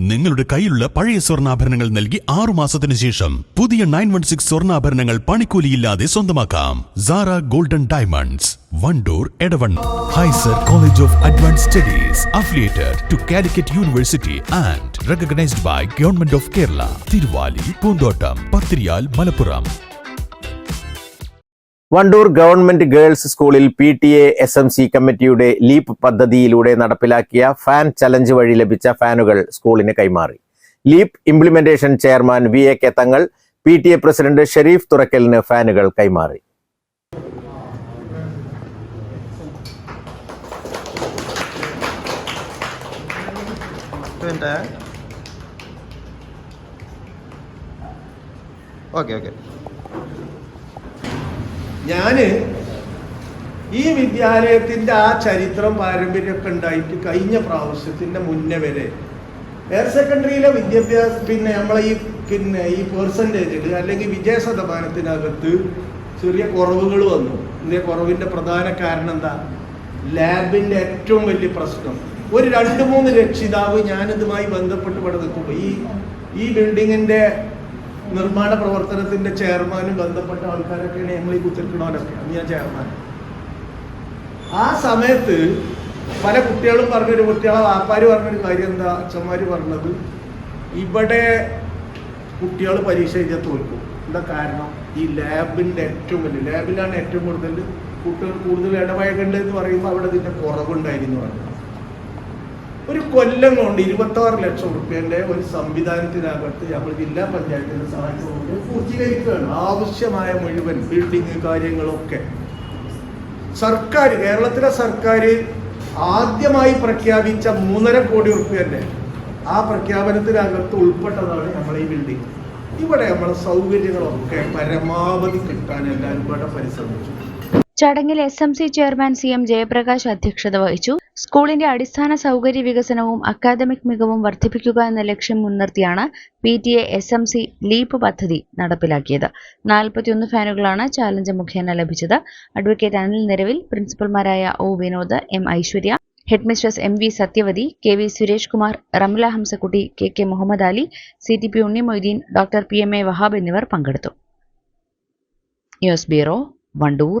നിങ്ങളുടെ കയ്യിലുള്ള പഴയ സ്വർണാഭരണങ്ങൾ നൽകി ആറു മാസത്തിന് ശേഷം പുതിയ നയൻ വൺ സിക്സ് സ്വർണാഭരണങ്ങൾ പണിക്കൂലിയില്ലാതെ സ്വന്തമാക്കാം. Sara golden diamonds Wandoor Edavanna ഹൈസർ college of advance studies affiliated to Calicut university and recognised by government of Kerala Thiruvali Poonthottam Pathiriyal Malappuram Wandoor government girls സ്കൂളിൽ P T A S M C കമ്മിറ്റിയുടെ leap പദ്ധതിയിലൂടെ നടപ്പിലാക്കിയ fan challenge വഴി ലഭിച്ച ഫാനുകൾ സ്കൂളിന് കൈമാറി. Leap implementation chairman V A K Thangal P T A president Sharif തുറക്കലിന് ഫാനുകൾ കൈമാറി. Okay okay. ഞാൻ ഈ വിദ്യാലയത്തിന്റെ ആ ചരിത്രം പാരമ്പര്യമൊക്കെ ഉണ്ടായിട്ട് കഴിഞ്ഞ പ്രാവശ്യത്തിന്റെ മുന്നേ വരെ ഹയർ സെക്കൻഡറിയിലെ വിദ്യാഭ്യാസം പിന്നെ നമ്മളെ ഈ പിന്നെ ഈ പെർസെന്റേജിൽ അല്ലെങ്കിൽ വിജയ ശതമാനത്തിനകത്ത് ചെറിയ കുറവുകൾ വന്നു. ഇതിന്റെ കുറവിന്റെ പ്രധാന കാരണം എന്താ? ലാബിന്റെ ഏറ്റവും വലിയ പ്രശ്നം. ഒരു രണ്ട് മൂന്ന് രക്ഷിതാവ് ഞാനിതുമായി ബന്ധപ്പെട്ട് ഇവിടെ നിൽക്കുമ്പോൾ ഈ ഈ ബിൽഡിങ്ങിന്റെ നിർമ്മാണ പ്രവർത്തനത്തിന്റെ ചെയർമാനും ബന്ധപ്പെട്ട ആൾക്കാരൊക്കെയാണ് ഞങ്ങൾ ഈ കുത്തിരിക്കണവരൊക്കെ അന്ന് ഞാൻ ചെയർമാൻ. ആ സമയത്ത് പല കുട്ടികളും പറഞ്ഞൊരു കുട്ടികളെ വാപ്പാര് പറഞ്ഞൊരു കാര്യം എന്താ അച്ഛന്മാര് പറഞ്ഞത്? ഇവിടെ കുട്ടികൾ പരീക്ഷ എഴുതിയാൽ തോൽക്കും. എന്താ കാരണം? ഈ ലാബിന്റെ ഏറ്റവും വലിയ ലാബിലാണ് ഏറ്റവും കൂടുതൽ കുട്ടികൾ കൂടുതൽ ഇടപഴകേണ്ടത് എന്ന് പറയുമ്പോൾ അവിടെ ഇതിന്റെ കുറവുണ്ടായിരുന്നു പറഞ്ഞു. ഒരു കൊല്ലം കൊണ്ട് ഇരുപത്താറ് ലക്ഷം റുപ്യന്റെ ഒരു സംവിധാനത്തിനകത്ത് നമ്മൾ ജില്ലാ പഞ്ചായത്തിന്റെ സഹായത്തോട് പൂർത്തീകരിക്കുകയാണ്. ആവശ്യമായ മുഴുവൻ ബിൽഡിങ് കാര്യങ്ങളൊക്കെ. സർക്കാർ കേരളത്തിലെ സർക്കാർ ആദ്യമായി പ്രഖ്യാപിച്ച മൂന്നര കോടി റുപ്യന്റെ ആ പ്രഖ്യാപനത്തിനകത്ത് ഉൾപ്പെട്ടതാണ് നമ്മളെ ഈ ബിൽഡിംഗ് ഇവിടെ നമ്മളെ സൗകര്യങ്ങളൊക്കെ പരമാവധി കിട്ടാൻ എല്ലാവരും ഇവിടെ പരിശ്രമിച്ചു. ചടങ്ങിൽ S M C chairman C M Jayaprakash അധ്യക്ഷത വഹിച്ചു. സ്കൂളിന്റെ അടിസ്ഥാന സൗകര്യ വികസനവും അക്കാദമിക് മികവും വർദ്ധിപ്പിക്കുക എന്ന ലക്ഷ്യം മുൻനിർത്തിയാണ് P T A S M C leap പദ്ധതി നടപ്പിലാക്കിയത്. നാൽപ്പത്തിയൊന്ന് ഫാനുകളാണ് ചാലഞ്ച് മുഖേന ലഭിച്ചത്. Advocate Anil Niravil പ്രിൻസിപ്പൽമാരായ O Vinod M Aishwarya headmistress M V Sathyavathi K V Suresh Kumar Ramla Hamsakutty K K Muhammad Ali C T P Unni Moideen doctor P M A Wahab എന്നിവർ പങ്കെടുത്തു. News bureau Wandoor.